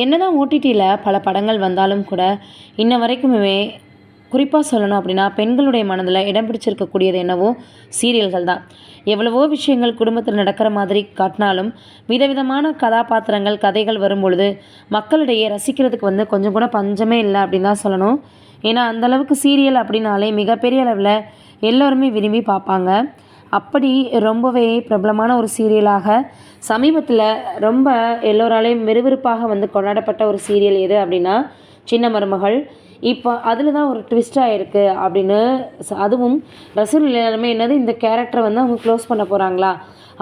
என்னதான் ஓடிடியில் பல படங்கள் வந்தாலும் கூட இன்ன வரைக்குமே குறிப்பாக சொல்லணும் அப்படின்னா பெண்களுடைய மனதில் இடம் பிடிச்சிருக்கக்கூடியது என்னவோ சீரியல்கள் தான். எவ்வளவோ விஷயங்கள் குடும்பத்தில் நடக்கிற மாதிரி காட்டினாலும் விதவிதமான கதாபாத்திரங்கள் கதைகள் வரும்பொழுது மக்களிடையே ரசிக்கிறதுக்கு வந்து கொஞ்சம் கூட பஞ்சமே இல்லை அப்படின்னு தான் சொல்லணும். ஏன்னா அந்தளவுக்கு சீரியல் அப்படின்னாலே மிகப்பெரிய அளவில் எல்லோருமே விரும்பி பார்ப்பாங்க. அப்படி ரொம்பவே பிரபலமான ஒரு சீரியலாக சமீபத்தில் ரொம்ப எல்லோராலையும் விறுவிறுப்பாக வந்து கொண்டாடப்பட்ட ஒரு சீரியல் எது அப்படின்னா சின்ன மருமகள். இப்போ அதில் தான் ஒரு ட்விஸ்ட்டாக இருக்குது அப்படின்னு அதுவும் ரசூல் எல்லாருமே என்னது இந்த கேரக்டரை வந்து அவங்க க்ளோஸ் பண்ண போகிறாங்களா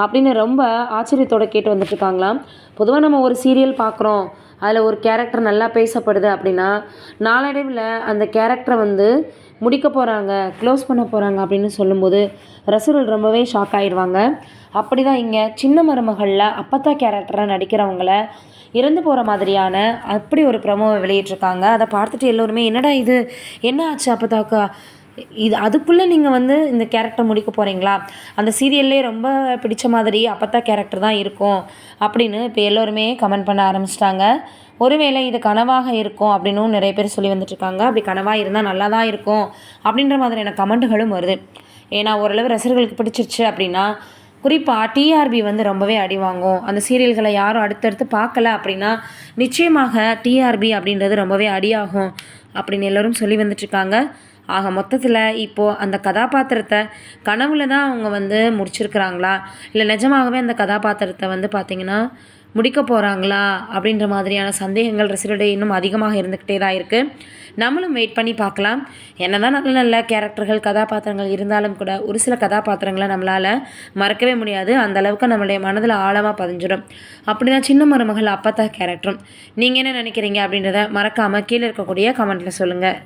அப்படின்னு ரொம்ப ஆச்சரியத்தோட கேட்டு வந்துட்டுருக்காங்களாம் பொதுவாக நம்ம ஒரு சீரியல் பார்க்குறோம் அதில் ஒரு கேரக்டர் நல்லா பேசப்படுது அப்படின்னா நாளடைவில் அந்த கேரக்டரை வந்து முடிக்க போகிறாங்க க்ளோஸ் பண்ண போகிறாங்க அப்படின்னு சொல்லும்போது ரசிகர்கள் ரொம்பவே ஷாக் ஆகிடுவாங்க அப்படி தான் இங்கே சின்ன மருமகளில் அப்பத்தா கேரக்டராக நடிக்கிறவங்கள இறந்து போகிற மாதிரியான அப்படி ஒரு ப்ரமோவை வெளியிட்டிருக்காங்க. அதை பார்த்துட்டு எல்லோருமே என்னடா இது? என்ன ஆச்சு அப்பத்தாக்கா? இது அதுக்குள்ளே நீங்கள் வந்து இந்த கேரக்டர் முடிக்க போகிறீங்களா அந்த சீரியல்லே ரொம்ப பிடிச்ச மாதிரி அப்பத்தா கேரக்டர் தான் இருக்கும் அப்படின்னு இப்போ எல்லோருமே கமெண்ட் பண்ண ஆரம்பிச்சிட்டாங்க. ஒருவேளை இது கனவாக இருக்கும் அப்படின்னும் நிறைய பேர் சொல்லி வந்துட்டுருக்காங்க. அப்படி கனவாக இருந்தால் நல்லா தான் இருக்கும் அப்படின்ற மாதிரியான கமெண்ட்டுகளும் வருது. ஏன்னா ஓரளவு ரசிகர்களுக்கு பிடிச்சிருச்சு அப்படின்னா குறிப்பாக டிஆர்பி வந்து ரொம்பவே அடி வாங்கும். அந்த சீரியல்களை யாரும் அடுத்தடுத்து பார்க்கல அப்படின்னா நிச்சயமாக டிஆர்பி அப்படின்றது ரொம்பவே அடியாகும் அப்படின்னு எல்லோரும் சொல்லி வந்துட்டுருக்காங்க. ஆக மொத்தத்தில் இப்போது அந்த கதாபாத்திரத்தை கனவுல தான் அவங்க வந்து முடிச்சிருக்கிறாங்களா? இல்லை நிஜமாகவே அந்த கதாபாத்திரத்தை வந்து பார்த்திங்கன்னா முடிக்க போகிறாங்களா அப்படின்ற மாதிரியான சந்தேகங்கள் ரசிகர்களிடையே இன்னும் அதிகமாக இருந்துக்கிட்டே தான் இருக்குது நம்மளும் வெயிட் பண்ணி பார்க்கலாம். என்னதான் நல்ல நல்ல கேரக்டர்கள் கதாபாத்திரங்கள் இருந்தாலும் கூட ஒரு சில கதாபாத்திரங்களை நம்மளால் மறக்கவே முடியாது. அந்த அளவுக்கு நம்மளுடைய மனதில் ஆழமாக பதிஞ்சிடும். அப்படி தான் சின்ன மருமகள் அப்பத்தா கேரக்டரும் நீங்கள் என்ன நினைக்கிறீங்க அப்படின்றத மறக்காமல் கீழே இருக்கக்கூடிய கமெண்ட்டில் சொல்லுங்கள்